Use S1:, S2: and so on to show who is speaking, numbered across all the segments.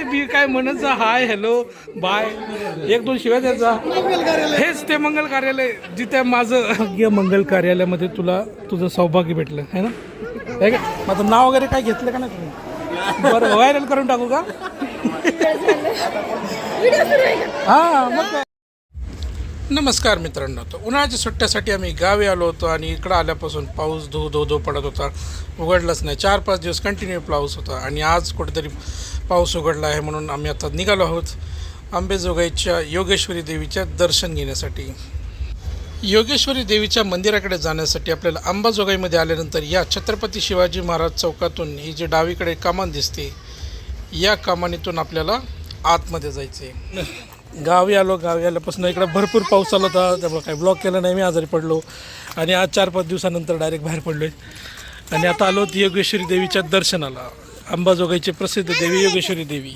S1: काय बी काय म्हणत जा हाय हॅलो बाय एक दोन शिवाय द्यायचा हेच ते मंगल कार्यालय जिथे माझं या मंगल कार्यालयामध्ये तुला तुझं सौभाग्य भेटलं है ना? आहे का? माझं नाव वगैरे काय घेतलं का नाही तुम्ही बरं व्हायरल करून टाकू का? हा मग काय? नमस्कार मित्रांनो तर उन्हाळ्याच्या सुट्ट्यासाठी आम्ही गावी आलो होतो आणि इकडं आल्यापासून पाऊस धो धो धो पडत होता. उघडलाच नाही. चार पाच दिवस कंटिन्यू पाऊस होता आणि आज कुठेतरी पाऊस उघडला आहे म्हणून आम्ही आता निघालो आहोत आंबेजोगाईच्या योगेश्वरी देवीच्या दर्शन घेण्यासाठी. योगेश्वरी देवीच्या मंदिराकडे जाण्यासाठी आपल्याला अंबाजोगाईमध्ये आल्यानंतर या छत्रपती शिवाजी महाराज चौकातून ही जी डावीकडे कामान दिसते या कामानीतून आपल्याला आतमध्ये जायचे गावी आलो गावी आल्यापासून इकडे भरपूर पाऊस आला होता त्यामुळे काही ब्लॉक केलं नाही मी आजारी पडलो आणि आज चार पाच दिवसानंतर डायरेक्ट बाहेर पडलो आहे आणि आता आलो होती योगेश्वरी देवीच्या दर्शनाला. अंबाजोगाईची प्रसिद्ध देवी योगेश्वरी देवी.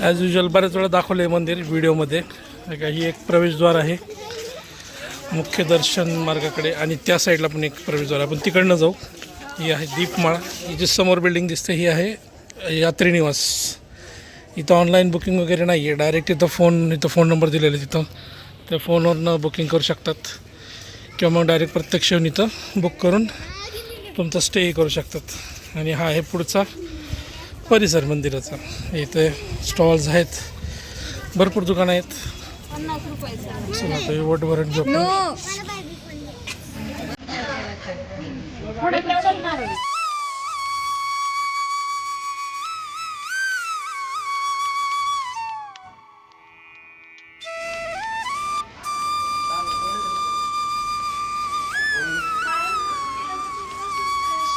S1: ॲज युजल बऱ्याच वेळा दाखवलं आहे मंदिर व्हिडिओमध्ये. हे काय, ही एक प्रवेशद्वार आहे. मुख्य दर्शन मार्गाकडे आणि त्या साईडला पण एक प्रवेशद्वार. आहे आपण तिकडनं जाऊ. ही आहे दीपमाळ. ही जी समोर बिल्डिंग दिसते ही आहे यात्री निवास. इथं ऑनलाईन बुकिंग वगैरे नाही आहे डायरेक्ट इथं फोन इथं फोन नंबर दिलेला आहे तिथं. त्या फोनवरनं बुकिंग करू शकतात. किंवा मग डायरेक्ट प्रत्यक्ष येऊन इथं बुक करून तुमचा स्टेही करू शकतात. आणि हा आहे पुढचा. परिसर मंदिराचा. इथे स्टॉल्स आहेत. भरपूर दुकानं आहेत.
S2: वटभरण रुपयाचा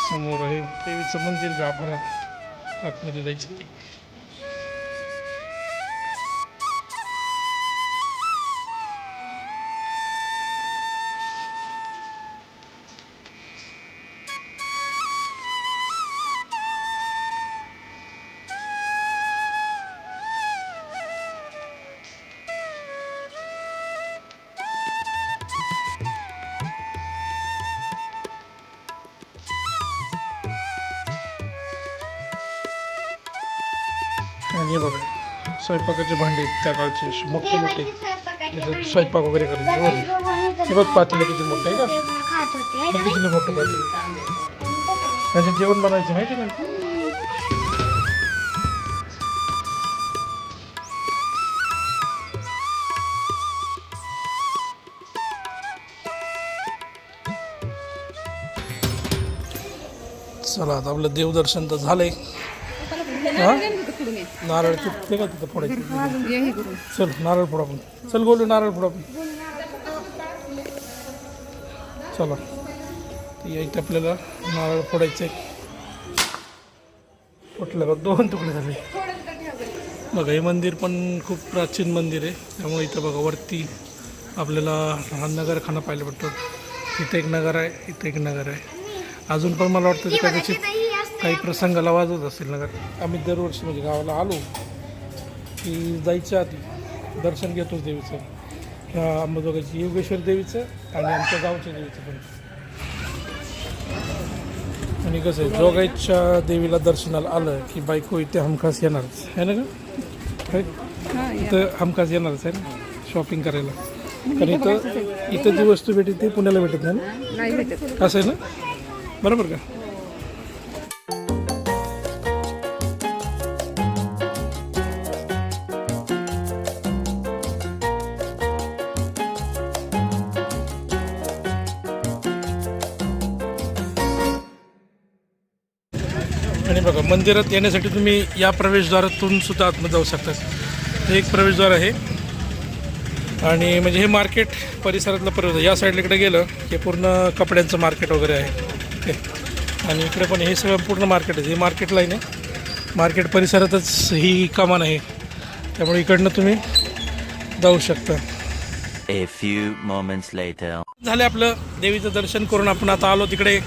S1: समोर आहे देवीचं मंदिर गाभारा. आतमध्ये जायचं स्वयंपाकाचे भांडे त्या काळचे मोठे मोठे. स्वयंपाक वगैरे करायचे बघ. हे बघ पातेलं किती मोठं आहे का? मग किती मोठं पातेलं? त्याच्यात जेवण बनायचं माहिती का चला आता आपलं देवदर्शन तर झालंय. नारळ का तिथं फोडायचं. चल नारळ फोडा आपण. चल बोलू नारळ फोडा आपण. चला. या इथं आपल्याला नारळ फोडायचे फुटलं बघ दोन तुकडे झाले. बघा हे मंदिर पण खूप प्राचीन मंदिर आहे. त्यामुळे इथं बघा वरती आपल्याला लहान नगरखाना पाहायला भेटतो इथं एक नगर आहे इथं एक नगर आहे. अजून पण मला वाटतं ते कदाचित काही प्रसंगाला वाजवत असेल नगर आम्ही दरवर्षी म्हणजे गावाला आलो की जायच्या आधी दर्शन घेतोच देवीचं. अंबाजोगाईची योगेश्वर देवीचं आणि आमच्या गावच्या देवीचं पण. आणि कसं आहे जोगाईच्या देवीला दर्शनाला आलं की बायको इथे हमखास येणारच. आहे ना का काय? इथं हमखास येणारच आहे ना शॉपिंग करायला. कारण इथं इथं जी वस्तू भेटते ती पुण्याला भेटत नाही ना? असं आहे ना? बरोबर का? बघा मंदिरात येण्यासाठी तुम्ही या प्रवेशद्वारातून सुद्धा आतमध्ये जाऊ शकता. हे एक प्रवेशद्वार आहे. आणि म्हणजे हे मार्केट परिसरातलं प्रवेश या साईडला इकडे गेलं की पूर्ण कपड्यांचं मार्केट वगैरे आहे. ते आणि इकडे पण हे सगळं पूर्ण मार्केट आहे. हे मार्केट लाईन आहे. मार्केट परिसरातच ही कमान आहे. त्यामुळे इकडनं तुम्ही जाऊ शकता.
S3: A few moments later.
S1: झाले आपलं देवीचं दर्शन करून आपण आता आलो तिकडे.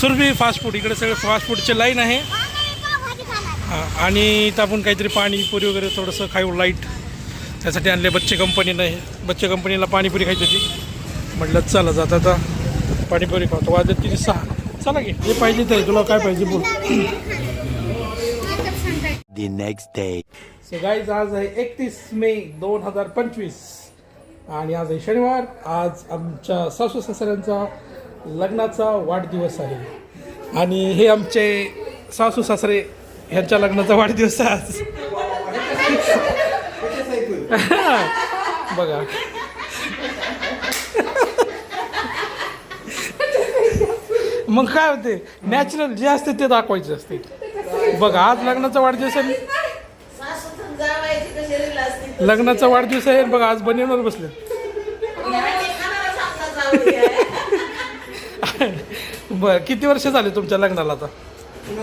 S1: Surabhi fast food. इकडे सगळे फास्ट फूडचे लाईन आहे. हा, आणि इथं आपण काहीतरी पाणीपुरी वगैरे थोडंसं खाऊ लाइट त्यासाठी आणले बच्चे कंपनीनं हे बच्चे कंपनीला पाणीपुरी खायची होती. म्हटलं चला जाता आता पाणीपुरी खातो वाजत किती? सहा. चला की. जे पाहिजे ते. तुला काय पाहिजे बोल.
S3: The next day.
S1: So guys आज आहे एकतीस मे दोन हजार पंचवीस. आणि आज आहे शनिवार. आज आमच्या सासू सासऱ्यांचा लग्नाचा वाढदिवस आहे. आणि हे आमचे सासू सासरे ह्याच्या लग्नाचा वाढदिवस आज. बघा. मग काय होते? नॅचरल जे असते ते दाखवायचे असते. बघा आज लग्नाचा वाढदिवस आहे. लग्नाचा वाढदिवस आहे बघा आज बनवणार बसले. बरं किती वर्ष झाले तुमच्या लग्नाला आता?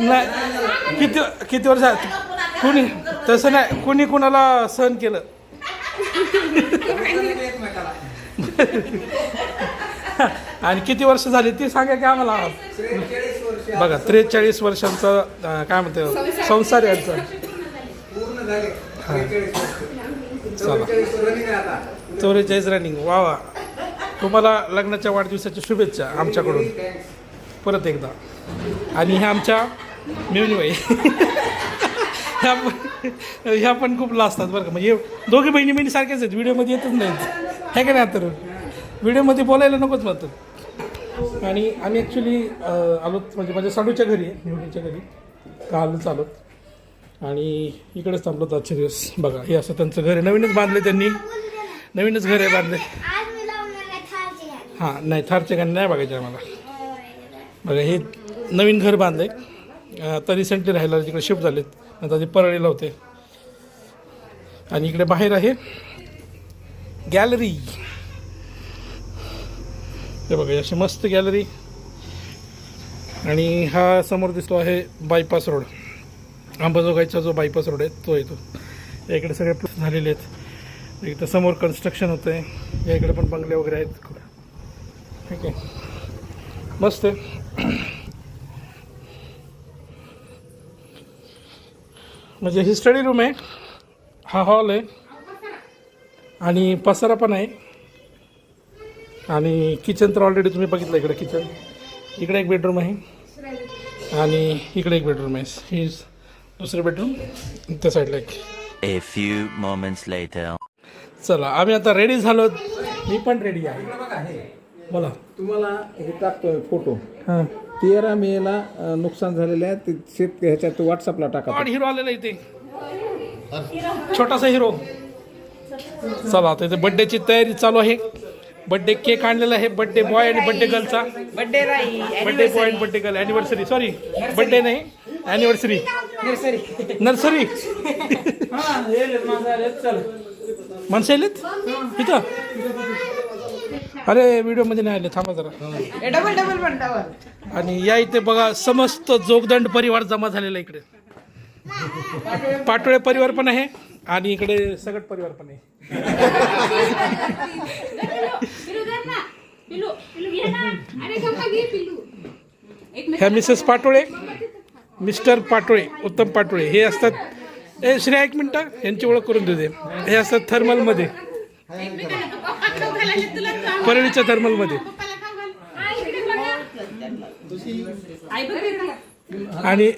S1: नाही. किती किती वर्ष? कुणी तसं नाही. कुणी कुणाला सहन केलं? आणि किती वर्ष झाली? ती सांगा की आम्हाला. बघा त्रेचाळीस वर्षांचा काय म्हणते? संसार यांचा. चला. चौवेचाळीस रनिंग वा वा तुम्हाला लग्नाच्या वाढदिवसाच्या शुभेच्छा आमच्याकडून. परत एकदा. आणि ह्या आमच्या मिळणीबाई ह्या पण ह्या पण खूप लाजतात बरं का. म्हणजे दोघी बहिणी बहिणी सारख्याच आहेत. व्हिडिओमध्ये येतच नाहीत. हे का नाही तर व्हिडिओमध्ये बोलायला नकोच म्हणतात आणि आम्ही ॲक्च्युली आलो म्हणजे माझ्या साडूच्या घरी आहे निवडीच्या घरी. कालच आलोत आणि इकडेच थांबलो होतो आजचे दिवस. बघा हे असं त्यांचं घर आहे. नवीनच बांधले त्यांनी. नवीनच घर आहे बांधले. हां नाही थारचे गाणे नाही बघायचे आम्हाला. बघा हे नवीन घर बांधलं आता रिसेंटली राहायला तिकडे शिफ्ट झालेत. आता ते परळीला होते आणि इकडे बाहेर आहे गॅलरी. हे बघा अशी मस्त गॅलरी. आणि हा समोर दिसतो आहे बायपास रोड अंबाजोगाईचा जो बायपास रोड आहे तो येतो. इकडे सगळे झालेले आहेत. इथं समोर कन्स्ट्रक्शन होतं आहे या इकडे पण बंगले वगैरे आहेत. ठीक आहे. मस्त आहे. म्हणजे ही स्टडी रूम आहे. हा हॉल आहे. आणि पसारा पण आहे. आणि किचन तर ऑलरेडी तुम्ही बघितलं इकडे किचन इकडे एक बेडरूम आहे. आणि इकडे एक बेडरूम आहे. ही दुसरे बेडरूम त्या साईडला एक.
S3: A few moments later.
S1: चला आम्ही आता रेडी झालो. मी पण रेडी आहे. बोला.
S4: तुम्हाला हे टाकतोय फोटो
S1: हां.
S4: तेरा मेला अ, नुकसान झालेलं आहे. ते शेत ह्याच्यात व्हॉट्सअपला टाका.
S1: गॉड हिरो आलेला इथे छोटासा हिरो चला आता इथे बड्डेची तयारी चालू आहे. बड्डे केक आणलेला आहे. बड्डे बॉय आणि बड्डे गर्लचा
S5: बड्डे
S1: बड्डे बॉय आणि birthday girl anniversary sorry birthday नाही. अॅनिव्हर्सरी नर्सरी माणसं आलेत इथं? अरे व्हिडिओमध्ये नाही आले थांबा जरा.
S5: डबल डबल
S1: आणि या इथे बघा समस्त जोगदंड परिवार जमा झालेला इकडे. पाटोळे परिवार पण आहे आणि इकडे सगट परिवार पण आहे. ह्या मिसेस पाटोळे मिस्टर पाटोळे उत्तम पाटोळे हे असतात ए श्रेया एक मिनटं. यांची ओळख करून देऊ दे. हे असतात थर्मलमध्ये परळीच्या थर्मलमध्ये आणि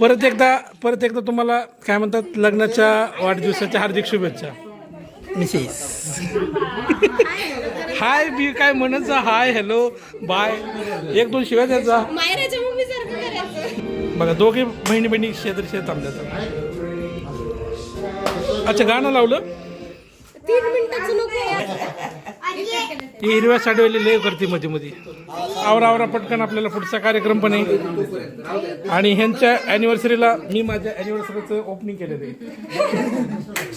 S1: परत एकदा परत एकदा तुम्हाला काय म्हणतात लग्नाच्या वाढदिवसाच्या हार्दिक शुभेच्छा. मिसेस. हाय बी काय म्हणायचं हाय हॅलो बाय. एक दोन शिव्या द्यायचा बघा दोघे बहिणी बहिणी शेजारी शेत थांबल्यात अच्छा गाणं लावलं?
S2: तीन मिनिटाचं नको
S1: ती हिरव्या साडीवाली लय करते मध्ये मध्ये. आवरा आवरा पटकन आपल्याला पुढचा कार्यक्रम पण आहे. आणि ह्यांच्या अॅनिव्हर्सरीला मी माझ्या अॅनिव्हर्सरीचं ओपनिंग केलेलं आहे.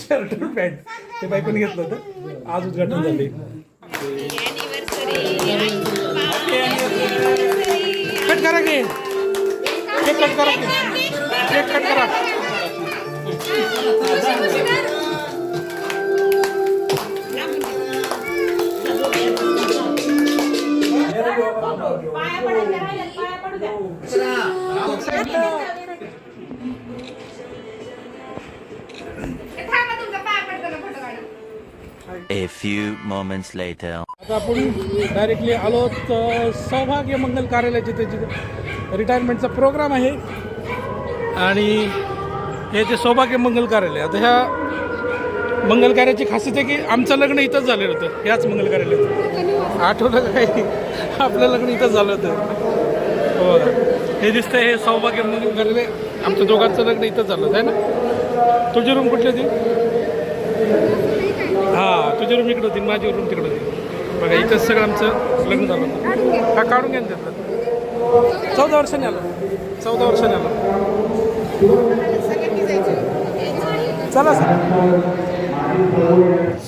S1: शर्ट पॅन्ट ते बायकोने घेतलं होतं. आज उद्घाटन झाले कट करा की. कट करा की. कट करा.
S3: A few moments later.
S1: आता आपण डायरेक्टली आलो तर सौभाग्य मंगल कार्यालयाचे जिथे रिटायरमेंटचा प्रोग्राम आहे आणि हे ते सौभाग्य मंगल कार्यालय आता ह्या मंगल कार्याची खासियत आहे की आमचं लग्न इथंच झालेलं होतं याच मंगल कार्यालयात आठवलं का काही? आपलं लग्न इथंच झालं होतं. हो हे दिसतंय हे सौभाग्य मंगल कार्यालय आमच्या दोघांचं लग्न इथंच झालं होतं आहे ना? तुझी रूम कुठली होती हां तुझी रूम इकडं होती माझी रूम तिकडं होती. बघा इथंच सगळं आमचं लग्न झालं होतं. हा काढून घ्या ना त्यातलं. चौदा वर्षांनी आलं. चौदा वर्षांनी आलं. चला सर.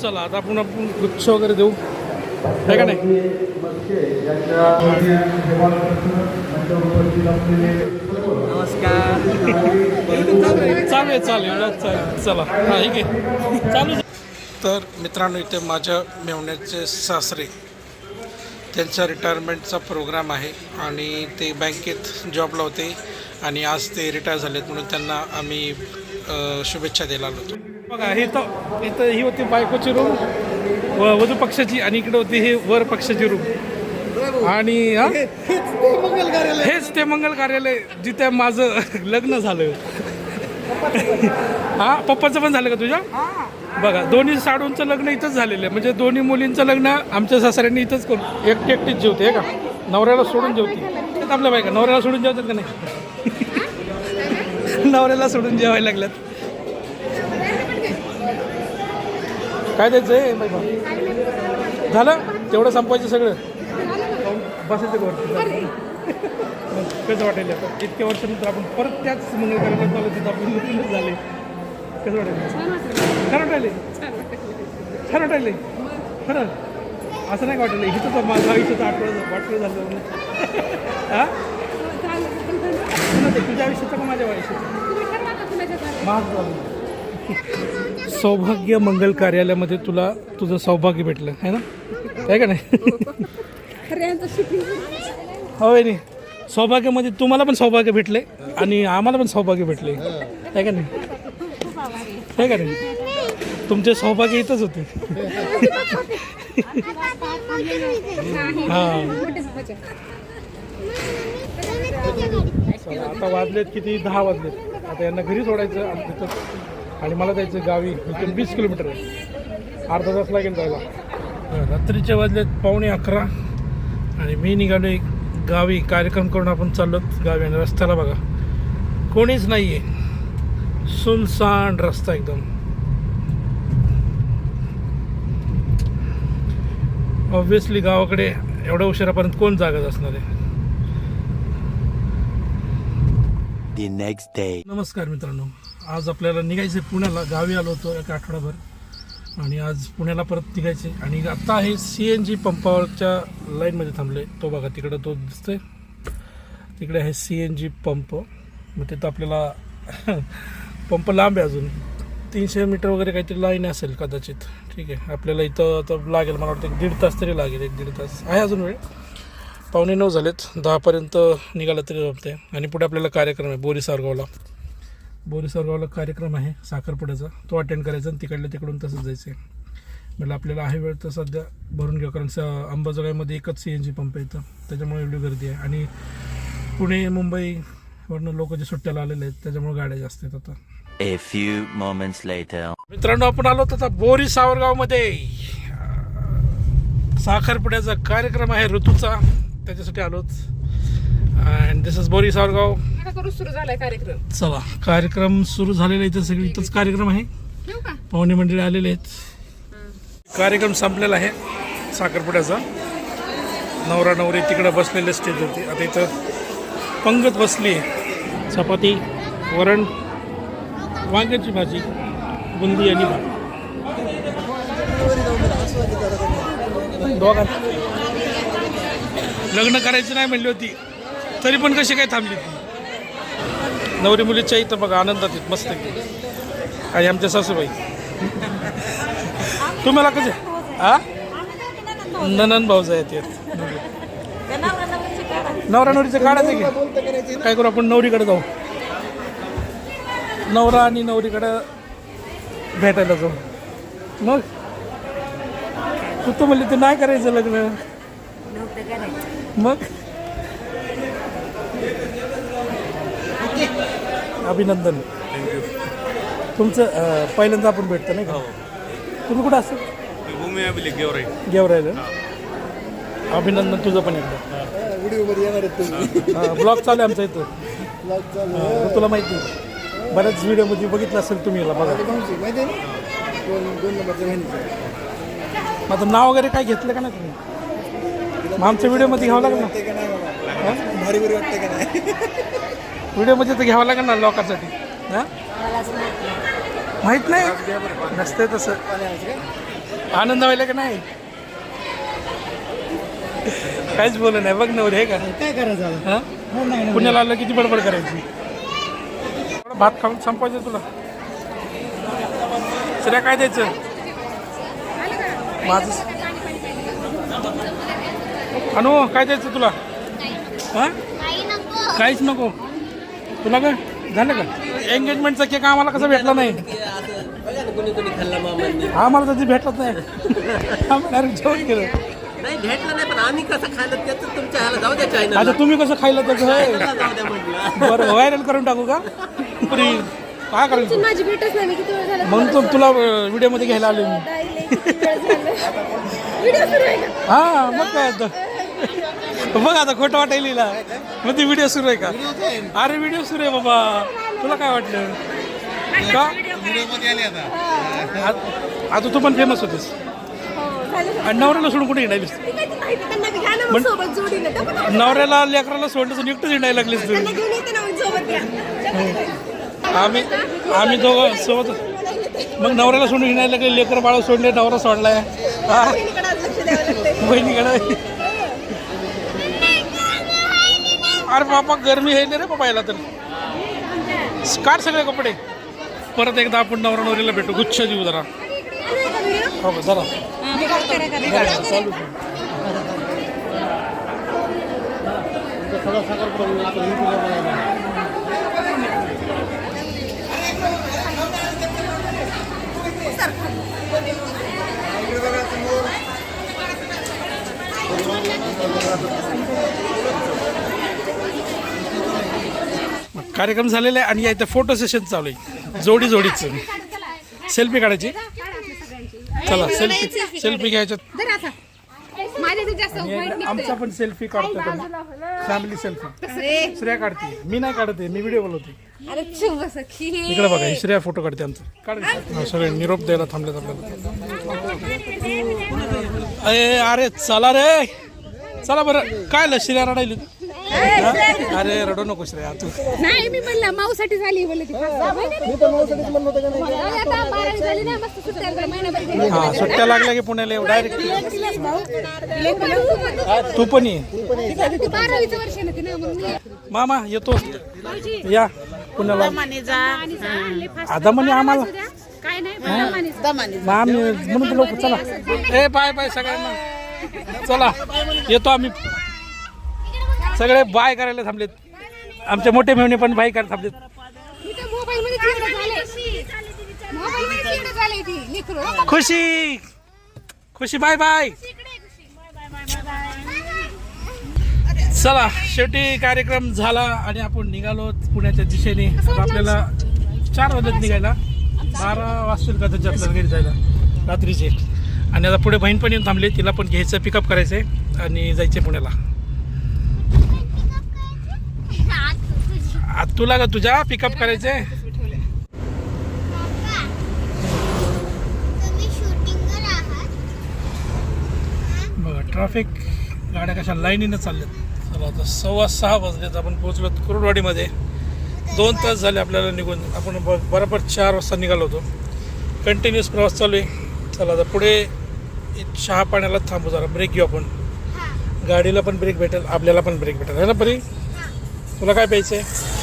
S1: चला आता आपण आपण गुच्छ वगैरे देऊ. आहे का नाही? चालू आहे चालू आहे चालेल. चला. हा ठीक आहे. चालू. तर मित्रांनो इथे माझ्या मेवण्याचे सासरे त्यांचा रिटायरमेंटचा प्रोग्राम आहे आणि ते बँकेत जॉबला होते आणि आज ते रिटायर झालेत म्हणून त्यांना आम्ही शुभेच्छा द्यायला आलो होतो बघा हे तर इथं ही होती बायकोची रूम व वधू पक्षाची आणि इकडे होती ही वर पक्षाची रूम आणि हा? हेच ते मंगल कार्यालय. जिथे माझं लग्न झालं. हा पप्पाचं पण झालं का तुझ्या? बघा दोन्ही साडूंचं लग्न इथंच झालेलं आहे. म्हणजे दोन्ही मुलींचं लग्न आमच्या सासऱ्यांनी इथंच करून एकटी एकटीच जेवते हे का? नवऱ्याला सोडून जेवते. आपल्या बायका नवऱ्याला सोडून जेवतात का नाही? नवऱ्याला सोडून जेवायला लागल्यात. काय द्यायचं आहे? झालं? तेवढं संपवायचं सगळं. बसायचं कसं वाटेल आता? इतक्या वर्षानंतर आपण परत त्याच आलो तिथं आपण झाले. कसं वाटेल? छान वाटायले? छान वाटायले. खरं? असं नाही वाटलं इथं तर माझं आयुष्याचं आठवडं वाटलं झालं. हा? कोणाचं? तुझ्या आयुष्याचं का माझ्या आयुष्याचं? माझं झालं. सौभाग्य मंगल कार्यालयामध्ये तुला तुझं सौभाग्य भेटलं आहे ना? आहे का नाही? होय नाही सौभाग्यामध्ये तुम्हाला पण सौभाग्य भेटले आणि आम्हाला पण सौभाग्य भेटले. आहे का नाही? आहे का नाही? तुमचे सौभाग्य इथंच होते. हां. तर आता वाजलेत किती? दहा वाजलेत. आता यांना घरी सोडायचं आणि तिथं आणि मला जायचं गावी. इथून वीस किलोमीटर आहे. अर्धा तास लागेल जायला. रात्रीचे वाजलेत पावणे अकरा. आणि मी निघालो एक गावी. कार्यक्रम करून आपण चाललो गावी. आणि रस्त्याला बघा. कोणीच नाही आहे सुनसान रस्ता एकदम. ऑब्विसली गावाकडे एवढ्या उशिरापर्यंत कोण जागाच असणार आहे?
S3: The next day.
S1: नमस्कार मित्रांनो. आज आपल्याला निघायचं आहे पुण्याला. गावी आलो होतो एक आठवडाभर. आणि आज पुण्याला परत निघायचे आणि आता आहे सी एन जी पंपावरच्या लाईनमध्ये थांबले तो बघा तिकडं तो दिसतोय. तिकडे आहे सी एन जी पंप. मग तिथं आपल्याला पंप लांब आहे अजून. तीनशे मीटर वगैरे काहीतरी लाईन असेल कदाचित. ठीक आहे. आपल्याला इथं आता लागेल. मला वाटतं एक दीड तास तरी लागेल. एक दीड तास. आहे अजून वेळ? पावणे नऊ झालेत. दहापर्यंत निघाला तरी जमते आणि पुढे आपल्याला कार्यक्रम आहे बोरी सारगावला बोरी सारगावला कार्यक्रम आहे साखरपुड्याचा. तो अटेंड करायचा आणि तिकडल्या तिकडून तसंच जायचं आहे म्हटलं आपल्याला आहे वेळ तर सध्या भरून घेऊ कारण स अंबाजोगाईमध्ये एकच सी एन जी पंप आहे इथं. त्याच्यामुळे एवढी गर्दी आहे. आणि पुणे मुंबईवरनं लोक जे सुट्ट्याला आलेले आहेत त्याच्यामुळे गाड्या जास्त आहेत आता.
S3: A few moments later.
S1: मित्रांनो आपण आलो आता बोरी सावरगावमध्ये. साखरपुड्याचा कार्यक्रम आहे ऋतूचा. त्याच्यासाठी आलोच. And this is Bori Savargaon
S2: करू सुरू झालाय कार्यक्रम.
S1: चला कार्यक्रम सुरू झालेला इथं सगळी. इथंच कार्यक्रम आहे.
S2: ठेवू का?
S1: पाहुणे मंडळी आलेले आहेत. कार्यक्रम संपलेला आहे. साखरपुड्याचा. नवरा नवरी तिकडं बसलेले स्टेजवरती आता इथं पंगत बसली आहे. चपाती वरण वांग्याची भाजी बुंदी आणि भात. दोघां लग्न करायचं नाही म्हणली होती. तरी पण कशी काय थांबली ती? नवरी मुलीच्या इथं बघा आनंदात आहेत मस्त एकदम आणि आमच्या सासूबाई? तुम्हाला कसे? हा ननन भाऊज आहेत नवरा नवरीचं काढायचं की काय करू आपण नवरीकडे जाऊ. नवरा आणि नवरीकडे भेटायला जाऊ. मग? तू तर म्हणली ते नाही करायचं लग्न. मग? अभिनंदन. तुमचं अं, पहिल्यांदा आपण भेटतो नाही का? तुम्ही कुठं असं
S6: भूमी अभिलेख गेवराई.
S1: घेऊन राहिलं अभिनंदन तुझं पण एकदा.
S4: व्हिडिओमध्ये येणार आहेत तुम्ही.
S1: ब्लॉग चालू आहे आमचा इथं. हा, तुला माहिती आहे. बऱ्याच व्हिडिओमध्ये बघितलं असेल तुम्ही याला बघा.
S4: माहिती आहे ना? दोन दोन नंबरच्या बहिणीचं.
S1: माझं नाव वगैरे काय घेतलं का नाही तुम्ही? मग आमच्या व्हिडिओमध्ये घ्यावं लागेल ना?
S4: ते का नाही बाबा भारी भारी वाटते का नाही?
S1: व्हिडिओमध्ये तर घ्यावं लागेल ना लोकांसाठी? हां? माहीत नाही. नसते तसं. आनंद व्हायला का नाही? काहीच बोल नाही. बघ नवरे हे का?
S4: काय करायचं
S1: हां? पुण्याला आलं किती बडबड करायची. भात खाऊन संपायचं तुला. सध्या काय द्यायचं? माझं अनु काय द्यायचं तुला? हां? काहीच नको. तुला काय झालं का? एंगेजमेंटचा केक आम्हाला कसं भेटला नाही? आम्हाला तर ते भेटत नाही. आम्हाला direct जेवण केलं.
S7: नाही भेटलं नाही पण आम्ही कसं खाल्लं त्याचं तुमच्या ह्याला जाऊ द्या चायना
S1: आता तुम्ही कसं खायला त्याचं? होय
S7: जाऊ द्या म्हटलं.
S1: बरं व्हायरल करून टाकू का? पुरी काय करायचं?
S2: माझी भेटच नाही मी किती वेळ झाला?
S1: म्हणून तर तुला व्हिडिओमध्ये घ्यायला आलो मी.
S2: व्हिडिओ सुरू आहे का?
S1: हा मग काय आता? बघ आता खोटं वाटायला मग ती व्हिडिओ सुरू आहे का? अरे व्हिडिओ सुरू आहे बाबा. तुला काय वाटलं? का? आता. तू पण फेमस होतेस. आणि नवऱ्याला सोडून कुठे हिंडायलीस?
S2: ना त्यांना
S1: नवऱ्याला लेकराला सोडलं तर एकटंच हिंडायला लागलीस तू.
S2: घेऊन येते ना मग सोबत घ्या.
S1: आम्ही आम्ही दोघं सोबत मग नवऱ्याला सोडून हिंडायला लागले लेकर बाळ सोडले नवरा सोडलाय. हा
S2: बहिणीकडे आज लक्ष द्यावं लागतंय
S1: बहिणीकडे अरे बापा गरमी आहे रे बाबा याला तर. काढ सगळे कपडे. परत एकदा आपण नवरा नवरीला भेटू. गुच्छ देऊ जरा. हो का, जरा. जरा, चालू कार्यक्रम झालेला आहे आणि या इथं फोटो सेशन चालू आहे. जोडी जोडीचं. सेल्फी काढायची. चला सेल्फी सेल्फी घ्यायच्यात. आमचा पण सेल्फी काढतो फॅमिली सेल्फी श्रेया काढते. मी नाही काढते मी व्हिडिओ बोलवते. इकडे बघा श्रेया फोटो काढते आमचं. काढ. सगळे निरोप द्यायला थांबलेत आपल्याला. अरे अरे चला रे. चला बरं. काय श्रेया रडायली तू? अरे रडू नको श्रेया तू.
S2: नाही मी म्हणलं माऊसाठी झाली बोलले ती. आता बारावी झाली ना मस्त सुट्ट्या महिनाभर गेली.
S1: हा सुट्ट्या लागल्या की पुण्याला डायरेक्ट.
S2: दिलं तुला?
S1: तू पण ये.
S2: ती बारावीचं वर्ष ना ती ना मग मी
S1: मामा येतो. या पुण्याला.
S5: दमाने जा.
S1: आता म्हणे आम्हाला.
S2: काय नाही प्रमाणित.
S5: दमाने
S1: मग आम्ही म्हणून चला. ए बाय बाय सगळ्यांना. चला येतो आम्ही. सगळे बाय करायला थांबलेत. आमचे मोठे मेहणे पण बाय करायला थांबलेत. खुशी. खुशी बाय बाय. चला शेवटी कार्यक्रम झाला आणि आपण निघालो पुण्याच्या दिशेने. आपल्याला चार वाजत निघायला. बारा वाजतील का त्याच्या आपल्याला घरी जायला? रात्रीचे. आणि आता पुढे बहीण पण येऊन थांबली तिला पण घ्यायचं पिकअप करायचं आहे आणि जायचं पुण्याला. आ, तुला का तुझ्या पिकअप करायचंय?
S8: आहात.
S1: बघा ट्रॅफिक गाड्या कशा लाईनीनं चालल्यात. चला आता सव्वा सहा वाजलेत आपण पोहोचलो कुरुडवाडीमध्ये. दोन तास झाले आपल्याला निघून. आपण ब बरोबर चार वाजता निघालो होतो. कंटिन्युअस प्रवास चालू आहे. चला आता पुढे एक चहा पाण्याला थांबू जरा. ब्रेक घेऊ आपण. गाडीला पण ब्रेक भेटेल आपल्याला पण ब्रेक भेटेल. है ना परी? तुला काय प्यायचं आहे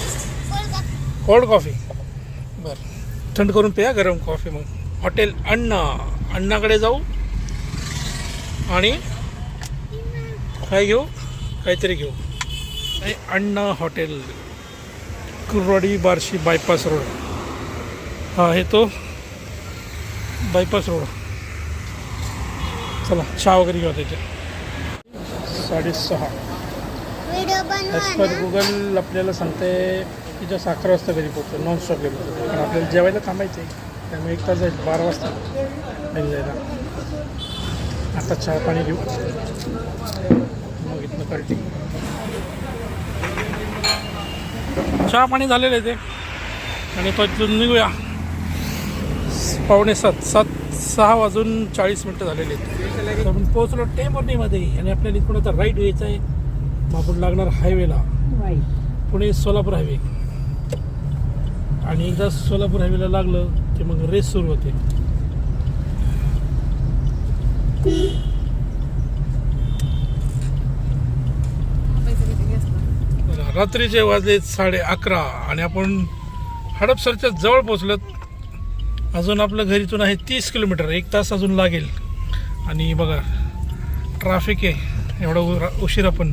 S1: कोल्ड कॉफी बरं. थंड करून प्या गरम कॉफी मग. हॉटेल अण्णा. अण्णाकडे जाऊ आणि काय घेऊ? काहीतरी घेऊ. आणि Anna hotel Kurwadi Barshi bypass road हा आहे तो बायपास रोड चला चहा वगैरे घेऊ त्याच्यात साडेसहा. ॲज पर गुगल आपल्याला सांगते जस्ट अकरा वाजता घरी पोहोचतो नॉन स्टॉप घरी पोहोचतो. कारण आपल्याला जेवायला थांबायचं आहे. त्यामुळे एक तास जाईल बारा वाजता घरी जायला. आता चहा पाणी घेऊ. मग इथनं कळते चहा पाणी झालेलं आहे ते. आणि तो तिथून निघूया. पावणे सात सात सहा वाजून चाळीस मिनटं झालेले आहेत. आपण पोहोचलो टेंबर्नीमध्ये आणि आपल्याला इथून आता राईट व्हायचं आहे. मग आपण लागणार हायवेला पुणे सोलापूर हायवे आणि एकदा सोलापूर हायवेला लागलं की मग रेस सुरू होते. रात्रीचे वाजले साडे अकरा आणि आपण हडपसरच्या जवळ पोचलो अजून आपलं घरीतून आहे तीस किलोमीटर एक तास अजून लागेल. आणि बघा ट्रॅफिक आहे एवढा उ- उशीर आपण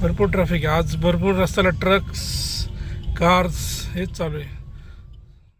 S1: भरपूर ट्रॅफिक आहे. आज भरपूर रस्त्याला ट्रक्स कार्स हेच चालू आहे.